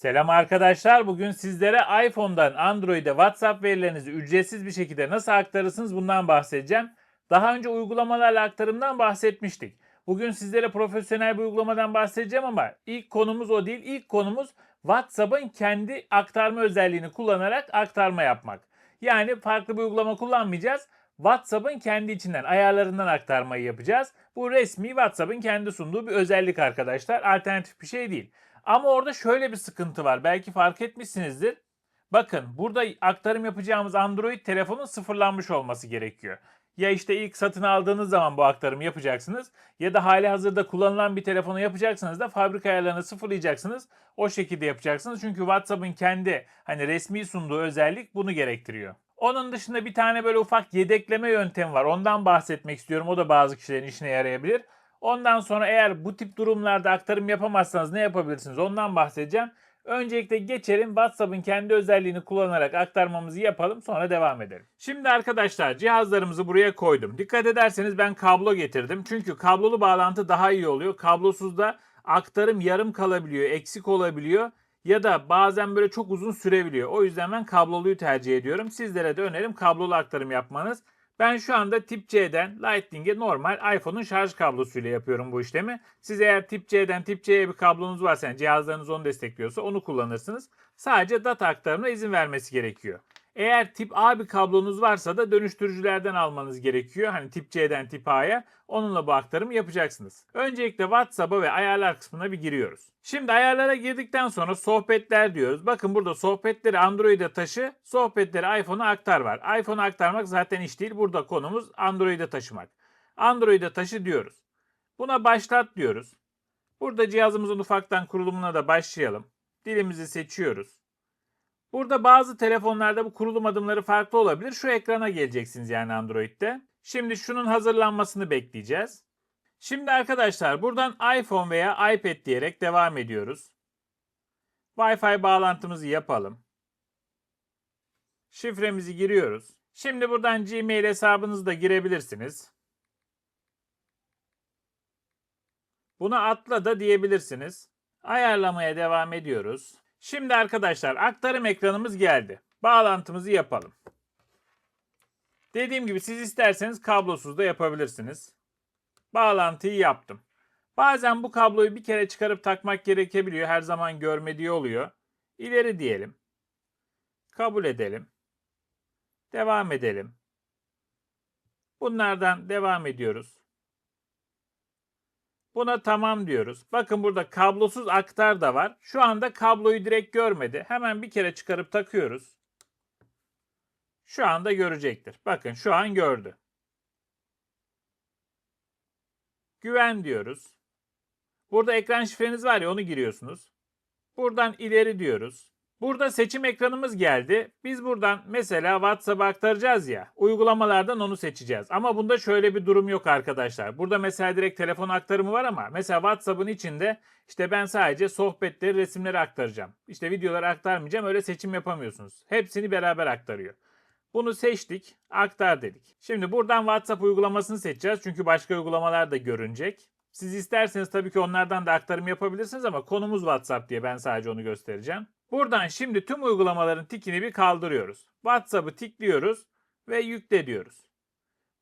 Selam arkadaşlar. Bugün sizlere iPhone'dan Android'e WhatsApp verilerinizi ücretsiz bir şekilde nasıl aktarırsınız bundan bahsedeceğim. Daha önce uygulamalarla aktarımdan bahsetmiştik. Bugün sizlere profesyonel bir uygulamadan bahsedeceğim ama ilk konumuz o değil. İlk konumuz WhatsApp'ın kendi aktarma özelliğini kullanarak aktarma yapmak. Yani farklı bir uygulama kullanmayacağız. WhatsApp'ın kendi içinden ayarlarından aktarmayı yapacağız. Bu resmi WhatsApp'ın kendi sunduğu bir özellik arkadaşlar. Alternatif bir şey değil. Ama orada şöyle bir sıkıntı var. Belki fark etmişsinizdir. Bakın burada aktarım yapacağımız Android telefonun sıfırlanmış olması gerekiyor. Ya işte ilk satın aldığınız zaman bu aktarımı yapacaksınız ya da hali hazırda kullanılan bir telefonu yapacaksınız da fabrika ayarlarını sıfırlayacaksınız. O şekilde yapacaksınız. Çünkü WhatsApp'ın kendi hani resmi sunduğu özellik bunu gerektiriyor. Onun dışında bir tane böyle ufak yedekleme yöntemi var. Ondan bahsetmek istiyorum. O da bazı kişilerin işine yarayabilir. Ondan sonra eğer bu tip durumlarda aktarım yapamazsanız ne yapabilirsiniz ondan bahsedeceğim. Öncelikle geçelim WhatsApp'ın kendi özelliğini kullanarak aktarmamızı yapalım sonra devam edelim. Şimdi arkadaşlar cihazlarımızı buraya koydum. Dikkat ederseniz ben kablo getirdim. Çünkü kablolu bağlantı daha iyi oluyor. Kablosuzda aktarım yarım kalabiliyor, eksik olabiliyor ya da bazen böyle çok uzun sürebiliyor. O yüzden ben kabloluyu tercih ediyorum. Sizlere de önerim kablolu aktarım yapmanız. Ben şu anda tip C'den Lightning'e normal iPhone'un şarj kablosuyla yapıyorum bu işlemi. Siz eğer tip C'den tip C'ye bir kablonuz varsa yani cihazlarınız onu destekliyorsa onu kullanırsınız. Sadece data aktarımına izin vermesi gerekiyor. Eğer tip A bir kablonuz varsa da dönüştürücülerden almanız gerekiyor. Hani tip C'den tip A'ya onunla bu aktarımı yapacaksınız. Öncelikle WhatsApp'a ve ayarlar kısmına bir giriyoruz. Şimdi ayarlara girdikten sonra sohbetler diyoruz. Bakın burada sohbetleri Android'e taşı, sohbetleri iPhone'a aktar var. iPhone'a aktarmak zaten iş değil. Burada konumuz Android'e taşımak. Android'e taşı diyoruz. Buna başlat diyoruz. Burada cihazımızın ufaktan kurulumuna da başlayalım. Dilimizi seçiyoruz. Burada bazı telefonlarda bu kurulum adımları farklı olabilir. Şu ekrana geleceksiniz yani Android'de. Şimdi şunun hazırlanmasını bekleyeceğiz. Şimdi arkadaşlar buradan iPhone veya iPad diyerek devam ediyoruz. Wi-Fi bağlantımızı yapalım. Şifremizi giriyoruz. Şimdi buradan Gmail hesabınızı da girebilirsiniz. Buna atla da diyebilirsiniz. Ayarlamaya devam ediyoruz. Şimdi arkadaşlar aktarım ekranımız geldi. Bağlantımızı yapalım. Dediğim gibi siz isterseniz kablosuz da yapabilirsiniz. Bağlantıyı yaptım. Bazen bu kabloyu bir kere çıkarıp takmak gerekebiliyor. Her zaman görmediği oluyor. İleri diyelim. Kabul edelim. Devam edelim. Bunlardan devam ediyoruz. Buna tamam diyoruz. Bakın burada kablosuz aktar da var. Şu anda kabloyu direkt görmedi. Hemen bir kere çıkarıp takıyoruz. Şu anda görecektir. Bakın şu an gördü. Güven diyoruz. Burada ekran şifreniz var ya onu giriyorsunuz. Buradan ileri diyoruz. Burada seçim ekranımız geldi. Biz buradan mesela WhatsApp'a aktaracağız ya. Uygulamalardan onu seçeceğiz. Ama bunda şöyle bir durum yok arkadaşlar. Burada mesela direkt telefon aktarımı var ama mesela WhatsApp'ın içinde işte ben sadece sohbetleri, resimleri aktaracağım. İşte videoları aktarmayacağım. Öyle seçim yapamıyorsunuz. Hepsini beraber aktarıyor. Bunu seçtik, aktar dedik. Şimdi buradan WhatsApp uygulamasını seçeceğiz çünkü başka uygulamalar da görünecek. Siz isterseniz tabii ki onlardan da aktarım yapabilirsiniz ama konumuz WhatsApp diye ben sadece onu göstereceğim. Buradan şimdi tüm uygulamaların tikini bir kaldırıyoruz. WhatsApp'ı tikliyoruz ve yükle diyoruz.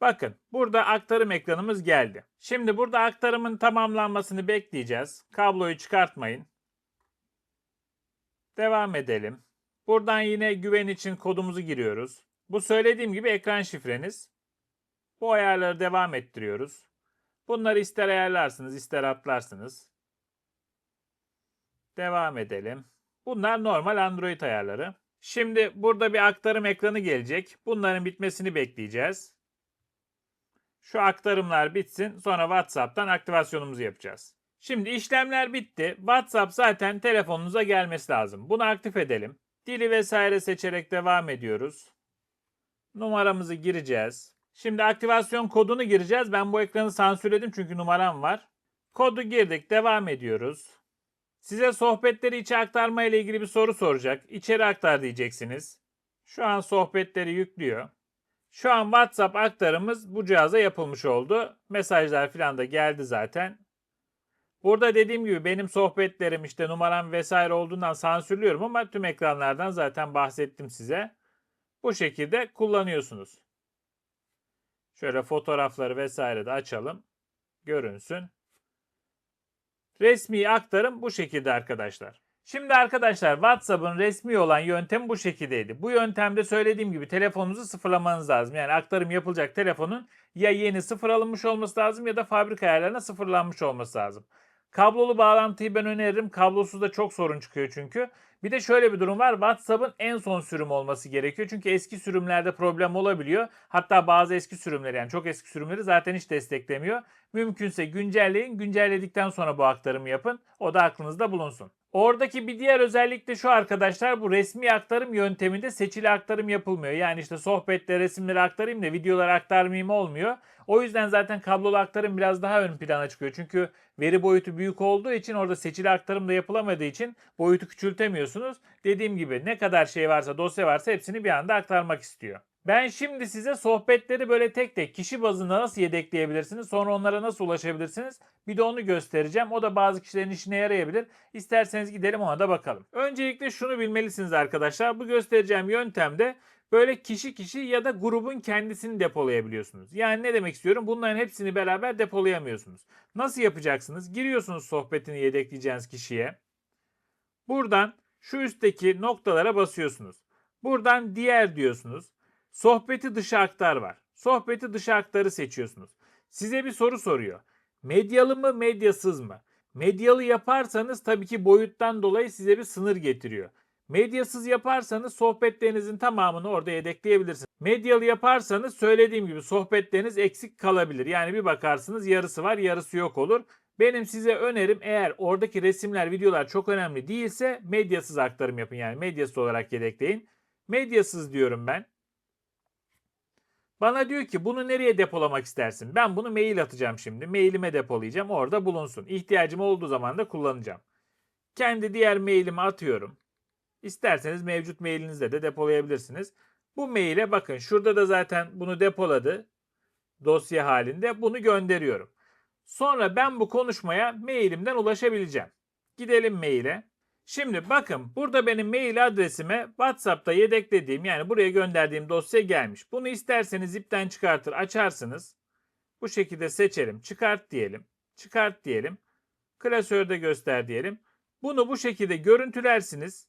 Bakın burada aktarım ekranımız geldi. Şimdi burada aktarımın tamamlanmasını bekleyeceğiz. Kabloyu çıkartmayın. Devam edelim. Buradan yine güven için kodumuzu giriyoruz. Bu söylediğim gibi ekran şifreniz. Bu ayarları devam ettiriyoruz. Bunları ister ayarlarsınız ister atlarsınız. Devam edelim. Bunlar normal Android ayarları. Şimdi burada bir aktarım ekranı gelecek. Bunların bitmesini bekleyeceğiz. Şu aktarımlar bitsin. Sonra WhatsApp'tan aktivasyonumuzu yapacağız. Şimdi işlemler bitti. WhatsApp zaten telefonunuza gelmesi lazım. Bunu aktif edelim. Dili vesaire seçerek devam ediyoruz. Numaramızı gireceğiz. Şimdi aktivasyon kodunu gireceğiz. Ben bu ekranı sansürledim çünkü numaram var. Kodu girdik. Devam ediyoruz. Size sohbetleri içe aktarma ile ilgili bir soru soracak. İçeri aktar diyeceksiniz. Şu an sohbetleri yüklüyor. Şu an WhatsApp aktarımız bu cihaza yapılmış oldu. Mesajlar falan da geldi zaten. Burada dediğim gibi benim sohbetlerim işte numaram vesaire olduğundan sansürlüyorum ama tüm ekranlardan zaten bahsettim size. Bu şekilde kullanıyorsunuz. Şöyle fotoğrafları vesaire de açalım. Görünsün. Resmi aktarım bu şekilde arkadaşlar. Şimdi arkadaşlar WhatsApp'ın resmi olan yöntemi bu şekildeydi. Bu yöntemde söylediğim gibi telefonunuzu sıfırlamanız lazım. Yani aktarım yapılacak telefonun ya yeni sıfır alınmış olması lazım ya da fabrika ayarlarına sıfırlanmış olması lazım. Kablolu bağlantıyı ben öneririm. Kablosuz da çok sorun çıkıyor çünkü. Bir de şöyle bir durum var. WhatsApp'ın en son sürüm olması gerekiyor. Çünkü eski sürümlerde problem olabiliyor. Hatta bazı eski sürümleri yani çok eski sürümleri zaten hiç desteklemiyor. Mümkünse güncelleyin. Güncelledikten sonra bu aktarımı yapın. O da aklınızda bulunsun. Oradaki bir diğer özellik de şu arkadaşlar bu resmi aktarım yönteminde seçili aktarım yapılmıyor. Yani işte sohbette resimleri aktarayım da videoları aktarmayayım olmuyor. O yüzden zaten kablolu aktarım biraz daha ön plana çıkıyor. Çünkü veri boyutu büyük olduğu için orada seçili aktarım da yapılamadığı için boyutu küçültemiyorsunuz. Dediğim gibi ne kadar şey varsa dosya varsa hepsini bir anda aktarmak istiyor. Ben şimdi size sohbetleri böyle tek tek kişi bazında nasıl yedekleyebilirsiniz, sonra onlara nasıl ulaşabilirsiniz bir de onu göstereceğim. O da bazı kişilerin işine yarayabilir. İsterseniz gidelim ona da bakalım. Öncelikle şunu bilmelisiniz arkadaşlar. Bu göstereceğim yöntemde böyle kişi kişi ya da grubun kendisini depolayabiliyorsunuz. Yani ne demek istiyorum? Bunların hepsini beraber depolayamıyorsunuz. Nasıl yapacaksınız? Giriyorsunuz sohbetini yedekleyeceğiniz kişiye. Buradan şu üstteki noktalara basıyorsunuz. Buradan diğer diyorsunuz. Sohbeti dışa aktar var. Sohbeti dışa aktarı seçiyorsunuz. Size bir soru soruyor. Medyalı mı, medyasız mı? Medyalı yaparsanız tabii ki boyuttan dolayı size bir sınır getiriyor. Medyasız yaparsanız sohbetlerinizin tamamını orada yedekleyebilirsiniz. Medyalı yaparsanız söylediğim gibi sohbetleriniz eksik kalabilir. Yani bir bakarsınız yarısı var yarısı yok olur. Benim size önerim eğer oradaki resimler, videolar çok önemli değilse medyasız aktarım yapın. Yani medyasız olarak yedekleyin. Medyasız diyorum ben. Bana diyor ki bunu nereye depolamak istersin? Ben bunu mail atacağım şimdi. Mailime depolayacağım. Orada bulunsun. İhtiyacım olduğu zaman da kullanacağım. Kendi diğer mailimi atıyorum. İsterseniz mevcut mailinizde de depolayabilirsiniz. Bu maile bakın şurada da zaten bunu depoladı. Dosya halinde bunu gönderiyorum. Sonra ben bu konuşmaya mailimden ulaşabileceğim. Gidelim maile. Şimdi bakın burada benim mail adresime WhatsApp'ta yedeklediğim yani buraya gönderdiğim dosya gelmiş. Bunu isterseniz ipten çıkartır açarsınız. Bu şekilde seçelim. Çıkart diyelim. Çıkart diyelim. Klasörde göster diyelim. Bunu bu şekilde görüntülersiniz.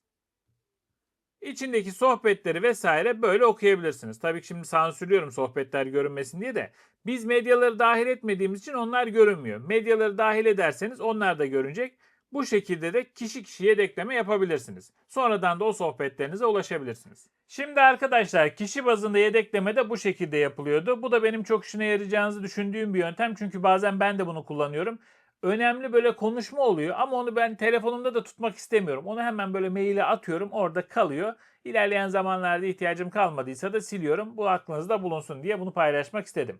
İçindeki sohbetleri vesaire böyle okuyabilirsiniz. Tabii ki şimdi sansürlüyorum sohbetler görünmesin diye de. Biz medyaları dahil etmediğimiz için onlar görünmüyor. Medyaları dahil ederseniz onlar da görünecek. Bu şekilde de kişi kişiye yedekleme yapabilirsiniz. Sonradan da o sohbetlerinize ulaşabilirsiniz. Şimdi arkadaşlar kişi bazında yedekleme de bu şekilde yapılıyordu. Bu da benim çok işine yarayacağınızı düşündüğüm bir yöntem. Çünkü bazen ben de bunu kullanıyorum. Önemli böyle konuşma oluyor ama onu ben telefonumda da tutmak istemiyorum. Onu hemen böyle maile atıyorum orada kalıyor. İlerleyen zamanlarda ihtiyacım kalmadıysa da siliyorum. Bu aklınızda bulunsun diye bunu paylaşmak istedim.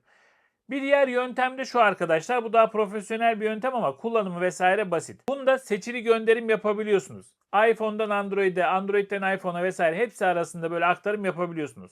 Bir diğer yöntem de şu arkadaşlar. Bu daha profesyonel bir yöntem ama kullanımı vesaire basit. Bunda seçili gönderim yapabiliyorsunuz. iPhone'dan Android'e, Android'den iPhone'a vesaire hepsi arasında böyle aktarım yapabiliyorsunuz.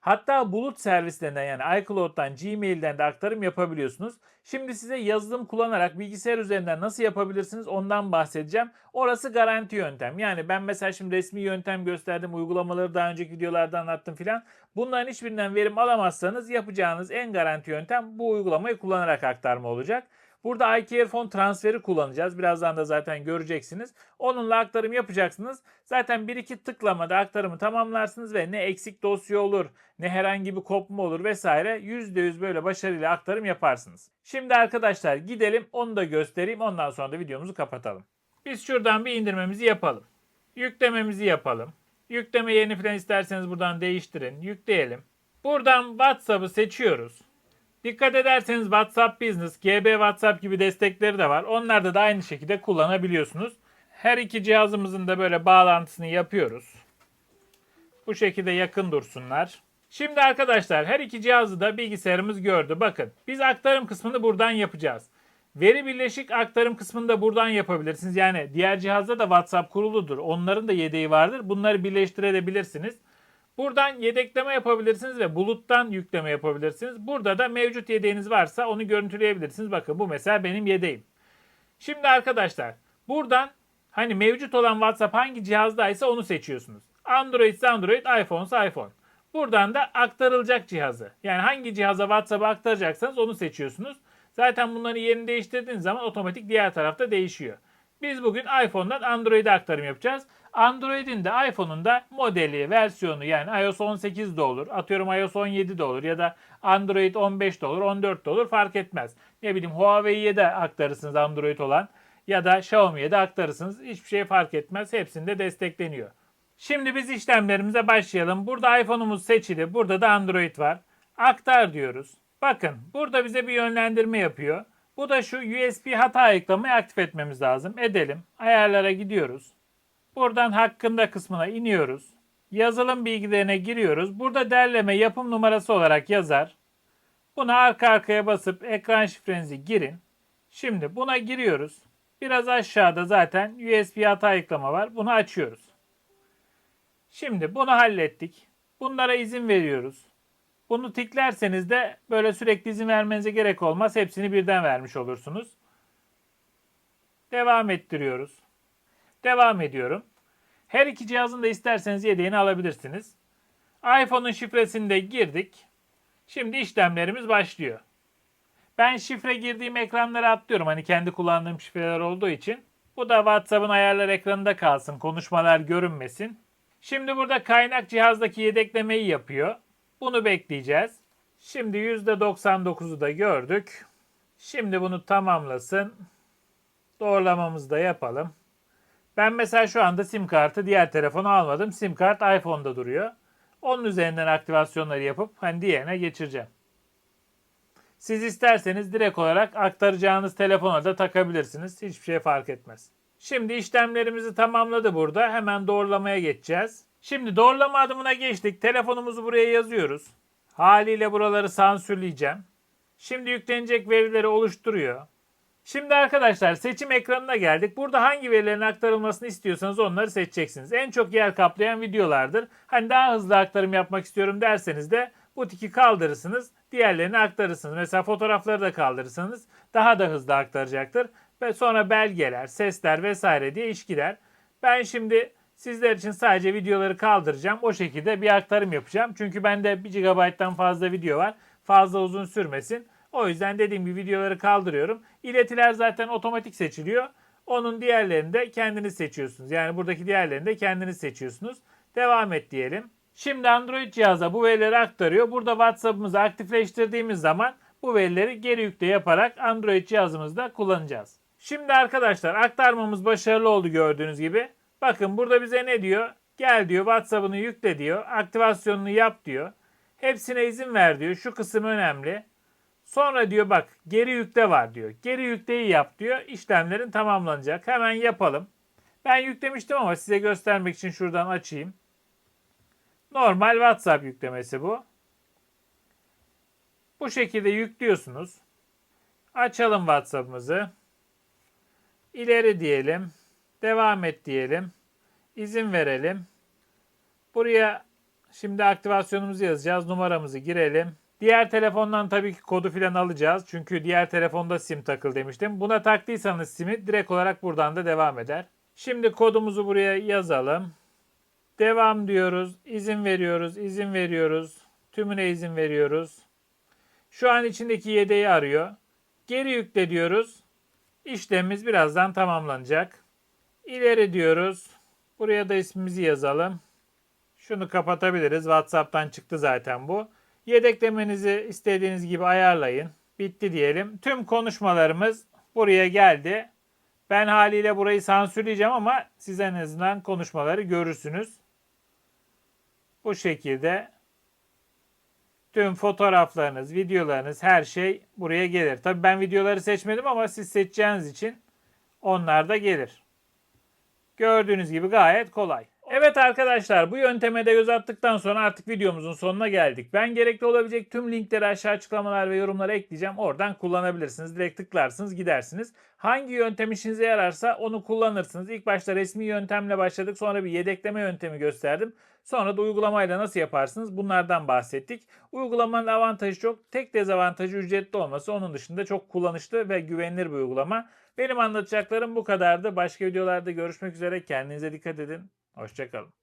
Hatta bulut servislerinden yani iCloud'dan, Gmail'den de aktarım yapabiliyorsunuz. Şimdi size yazılım kullanarak bilgisayar üzerinden nasıl yapabilirsiniz ondan bahsedeceğim. Orası garanti yöntem. Yani ben mesela şimdi resmi yöntem gösterdim, uygulamaları daha önceki videolarda anlattım filan. Bunların hiçbirinden verim alamazsanız yapacağınız en garanti yöntem bu uygulamayı kullanarak aktarma olacak. Burada iCareFone transferi kullanacağız. Birazdan da zaten göreceksiniz. Onunla aktarım yapacaksınız. Zaten bir iki tıklamada aktarımı tamamlarsınız ve ne eksik dosya olur, ne herhangi bir kopma olur vesaire %100 böyle başarıyla aktarım yaparsınız. Şimdi arkadaşlar gidelim onu da göstereyim. Ondan sonra da videomuzu kapatalım. Biz şuradan bir indirmemizi yapalım. Yüklememizi yapalım. Yükleme yerini falan isterseniz buradan değiştirin. Yükleyelim. Buradan WhatsApp'ı seçiyoruz. Dikkat ederseniz WhatsApp Business, GB WhatsApp gibi destekleri de var. Onlarda da aynı şekilde kullanabiliyorsunuz. Her iki cihazımızın da böyle bağlantısını yapıyoruz. Bu şekilde yakın dursunlar. Şimdi arkadaşlar her iki cihazı da bilgisayarımız gördü. Bakın biz aktarım kısmını buradan yapacağız. Veri birleşik aktarım kısmını da buradan yapabilirsiniz. Yani diğer cihazda da WhatsApp kuruludur. Onların da yedeği vardır. Bunları birleştirebilirsiniz. Buradan yedekleme yapabilirsiniz ve buluttan yükleme yapabilirsiniz. Burada da mevcut yedeğiniz varsa onu görüntüleyebilirsiniz. Bakın bu mesela benim yedeğim. Şimdi arkadaşlar buradan hani mevcut olan WhatsApp hangi cihazdaysa onu seçiyorsunuz. Android ise Android, iPhone ise iPhone. Buradan da aktarılacak cihazı. Yani hangi cihaza WhatsApp'ı aktaracaksanız onu seçiyorsunuz. Zaten bunların yerini değiştirdiğiniz zaman otomatik diğer tarafta değişiyor. Biz bugün iPhone'dan Android'e aktarım yapacağız. Android'in de iPhone'un da modeli, versiyonu yani iOS 18 de olur. Atıyorum iOS 17 de olur ya da Android 15 de olur, 14 de olur fark etmez. Ne bileyim Huawei'ye de aktarırsınız Android olan ya da Xiaomi'ye de aktarırsınız. Hiçbir şey fark etmez. Hepsinde destekleniyor. Şimdi biz işlemlerimize başlayalım. Burada iPhone'umuz seçili. Burada da Android var. Aktar diyoruz. Bakın burada bize bir yönlendirme yapıyor. Bu da şu USB hata ayıklamayı aktif etmemiz lazım. Edelim. Ayarlara gidiyoruz. Buradan hakkında kısmına iniyoruz. Yazılım bilgilerine giriyoruz. Burada derleme yapım numarası olarak yazar. Buna arka arkaya basıp ekran şifrenizi girin. Şimdi buna giriyoruz. Biraz aşağıda zaten USB hata ayıklama var. Bunu açıyoruz. Şimdi bunu hallettik. Bunlara izin veriyoruz. Bunu tiklerseniz de böyle sürekli izin vermenize gerek olmaz. Hepsini birden vermiş olursunuz. Devam ettiriyoruz. Devam ediyorum. Her iki cihazın da isterseniz yedeğini alabilirsiniz. iPhone'un şifresini de girdik. Şimdi işlemlerimiz başlıyor. Ben şifre girdiğim ekranları atlıyorum. Hani kendi kullandığım şifreler olduğu için. Bu da WhatsApp'ın ayarlar ekranında kalsın. Konuşmalar görünmesin. Şimdi burada kaynak cihazdaki yedeklemeyi yapıyor. Bunu bekleyeceğiz. Şimdi %99'u da gördük. Şimdi bunu tamamlasın. Doğrulamamızı da yapalım. Ben mesela şu anda sim kartı diğer telefona almadım. Sim kart iPhone'da duruyor. Onun üzerinden aktivasyonları yapıp hani diğerine geçireceğim. Siz isterseniz direkt olarak aktaracağınız telefona da takabilirsiniz. Hiçbir şey fark etmez. Şimdi işlemlerimizi tamamladı burada. Hemen doğrulamaya geçeceğiz. Şimdi doğrulama adımına geçtik. Telefonumuzu buraya yazıyoruz. Haliyle buraları sansürleyeceğim. Şimdi yüklenecek verileri oluşturuyor. Şimdi arkadaşlar seçim ekranına geldik. Burada hangi verilerin aktarılmasını istiyorsanız onları seçeceksiniz. En çok yer kaplayan videolardır. Hani daha hızlı aktarım yapmak istiyorum derseniz de bu tiki kaldırırsınız. Diğerlerini aktarırsınız. Mesela fotoğrafları da kaldırırsanız daha da hızlı aktaracaktır. Ve sonra belgeler, sesler vesaire diye iş gider. Ben şimdi sizler için sadece videoları kaldıracağım. O şekilde bir aktarım yapacağım. Çünkü bende 1 GB'dan fazla video var. Fazla uzun sürmesin. O yüzden dediğim gibi videoları kaldırıyorum. İletiler zaten otomatik seçiliyor. Onun diğerlerini de kendiniz seçiyorsunuz. Yani buradaki diğerlerini de kendiniz seçiyorsunuz. Devam et diyelim. Şimdi Android cihaza bu verileri aktarıyor. Burada WhatsApp'ımızı aktifleştirdiğimiz zaman bu verileri geri yükle yaparak Android cihazımızda kullanacağız. Şimdi arkadaşlar aktarmamız başarılı oldu gördüğünüz gibi. Bakın burada bize ne diyor? Gel diyor WhatsApp'ını yükle diyor. Aktivasyonunu yap diyor. Hepsine izin ver diyor. Şu kısım önemli. Sonra diyor bak geri yükle var diyor. Geri yükleyi yap diyor. İşlemlerin tamamlanacak. Hemen yapalım. Ben yüklemiştim ama size göstermek için şuradan açayım. Normal WhatsApp yüklemesi bu. Bu şekilde yüklüyorsunuz. Açalım WhatsApp'ımızı. İleri diyelim. Devam et diyelim. İzin verelim. Buraya şimdi aktivasyonumuzu yazacağız. Numaramızı girelim. Diğer telefondan tabii ki kodu filan alacağız. Çünkü diğer telefonda sim takıl demiştim. Buna taktıysanız simi direkt olarak buradan da devam eder. Şimdi kodumuzu buraya yazalım. Devam diyoruz. İzin veriyoruz. izin veriyoruz. Tümüne izin veriyoruz. Şu an içindeki yedeği arıyor. Geri yükle diyoruz. İşlemimiz birazdan tamamlanacak. İleri diyoruz. Buraya da ismimizi yazalım. Şunu kapatabiliriz. WhatsApp'tan çıktı zaten bu. Yedeklemenizi istediğiniz gibi ayarlayın. Bitti diyelim. Tüm konuşmalarımız buraya geldi. Ben haliyle burayı sansürleyeceğim ama siz en azından konuşmaları görürsünüz. Bu şekilde tüm fotoğraflarınız, videolarınız, her şey buraya gelir. Tabii ben videoları seçmedim ama siz seçeceğiniz için onlar da gelir. Gördüğünüz gibi gayet kolay. Evet arkadaşlar bu yönteme de göz attıktan sonra artık videomuzun sonuna geldik. Ben gerekli olabilecek tüm linkleri aşağı açıklamalar ve yorumlara ekleyeceğim. Oradan kullanabilirsiniz. Direkt tıklarsınız gidersiniz. Hangi yöntem işinize yararsa onu kullanırsınız. İlk başta resmi yöntemle başladık. Sonra bir yedekleme yöntemi gösterdim. Sonra da uygulamayla nasıl yaparsınız bunlardan bahsettik. Uygulamanın avantajı çok. Tek dezavantajı ücretli olması. Onun dışında çok kullanışlı ve güvenilir bir uygulama. Benim anlatacaklarım bu kadardı. Başka videolarda görüşmek üzere. Kendinize dikkat edin. Hoşçakalın.